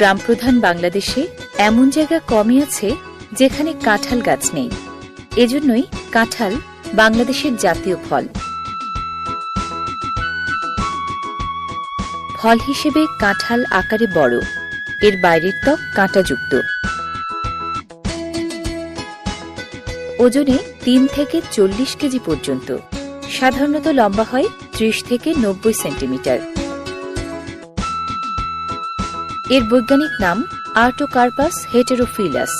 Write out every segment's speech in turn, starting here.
গ্রামপ্রধান বাংলাদেশে এমন জায়গা কমই আছে যেখানে কাঁঠাল গাছ নেই। এজন্যই কাঁঠাল বাংলাদেশের জাতীয় ফল। ফল হিসেবে কাঁঠাল আকারে বড়। এর বাইরের ত্বক কাঁটাযুক্ত। ওজনে তিন থেকে চল্লিশ কেজি পর্যন্ত। সাধারণত লম্বা হয় ত্রিশ থেকে নব্বই সেন্টিমিটার। এর বৈজ্ঞানিক নাম আর্টোকার্পাস হেটেরোফিলাস।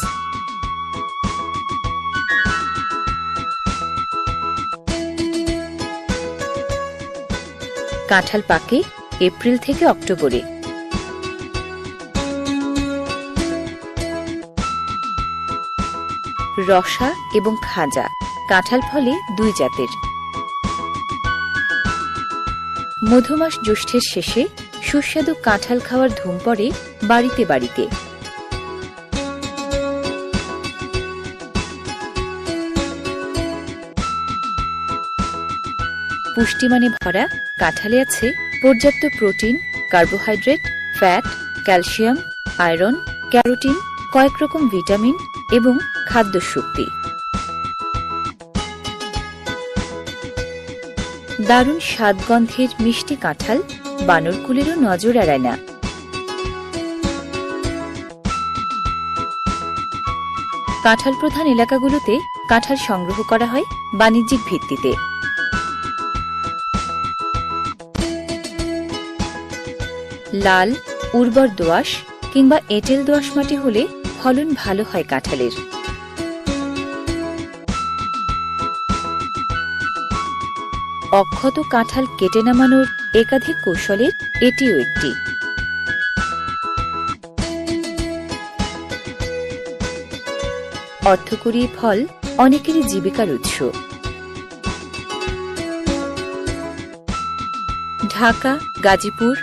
কাঁঠাল পাকে এপ্রিল থেকে অক্টোবরে। রসা এবং খাজা, কাঁঠাল ফলে দুই জাতের। মধুমাস জ্যৈষ্ঠের শেষে সুস্বাদু কাঁঠাল খাওয়ার ধুম পড়ে বাড়িতে বাড়িতে। পুষ্টিমানে ভরা কাঁঠালে আছে পর্যাপ্ত protein, carbohydrate, fat, calcium, iron, carotene, কয়েক রকম ভিটামিন এবং খাদ্য শক্তি দারুণ স্বাদগন্ধের মিষ্টি কাঁঠাল বানরকুলেরও নজর এড়ায় না। কাঁঠাল প্রধান এলাকাগুলোতে কাঁঠাল সংগ্রহ করা হয় বাণিজ্যিক ভিত্তিতে। লাল, উর্বর দোআঁশ কিংবা এঁটেল দোআঁশ মাটি হলে ফলন ভালো হয় কাঁঠালের। অক্ষত কাঁঠাল কেটে নামানোর একাধিক কৌশলের এটিও একটি। অর্থকরী ফল অনেকেরই জীবিকার উৎস। ঢাকা, গাজীপুর